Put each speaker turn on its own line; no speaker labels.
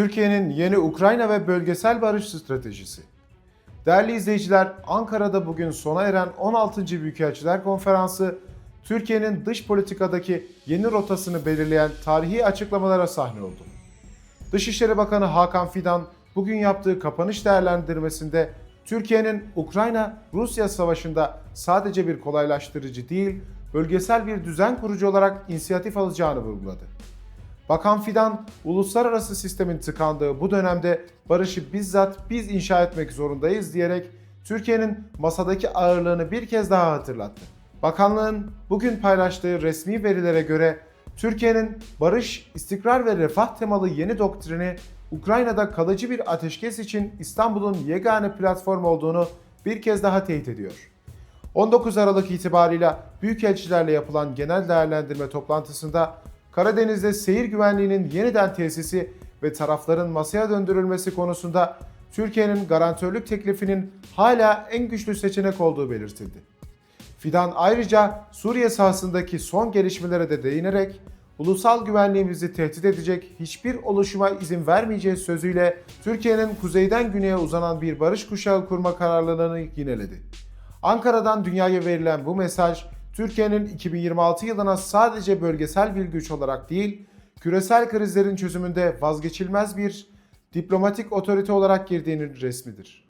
Türkiye'nin yeni Ukrayna ve bölgesel barış stratejisi. Değerli izleyiciler, Ankara'da bugün sona eren 16. Büyükelçiler Konferansı, Türkiye'nin dış politikadaki yeni rotasını belirleyen tarihi açıklamalara sahne oldu. Dışişleri Bakanı Hakan Fidan bugün yaptığı kapanış değerlendirmesinde Türkiye'nin Ukrayna-Rusya savaşında sadece bir kolaylaştırıcı değil, bölgesel bir düzen kurucu olarak inisiyatif alacağını vurguladı. Bakan Fidan, uluslararası sistemin tıkandığı bu dönemde barışı bizzat biz inşa etmek zorundayız diyerek Türkiye'nin masadaki ağırlığını bir kez daha hatırlattı. Bakanlığın bugün paylaştığı resmi verilere göre Türkiye'nin barış, istikrar ve refah temalı yeni doktrini Ukrayna'da kalıcı bir ateşkes için İstanbul'un yegane platform olduğunu bir kez daha teyit ediyor. 19 Aralık itibarıyla büyükelçilerle yapılan genel değerlendirme toplantısında Karadeniz'de seyir güvenliğinin yeniden tesisi ve tarafların masaya döndürülmesi konusunda Türkiye'nin garantörlük teklifinin hala en güçlü seçenek olduğu belirtildi. Fidan ayrıca Suriye sahasındaki son gelişmelere de değinerek ulusal güvenliğimizi tehdit edecek hiçbir oluşuma izin vermeyeceği sözüyle Türkiye'nin kuzeyden güneye uzanan bir barış kuşağı kurma kararlılığını yineledi. Ankara'dan dünyaya verilen bu mesaj, Türkiye'nin 2026 yılına sadece bölgesel bir güç olarak değil, küresel krizlerin çözümünde vazgeçilmez bir diplomatik otorite olarak girdiğinin resmidir.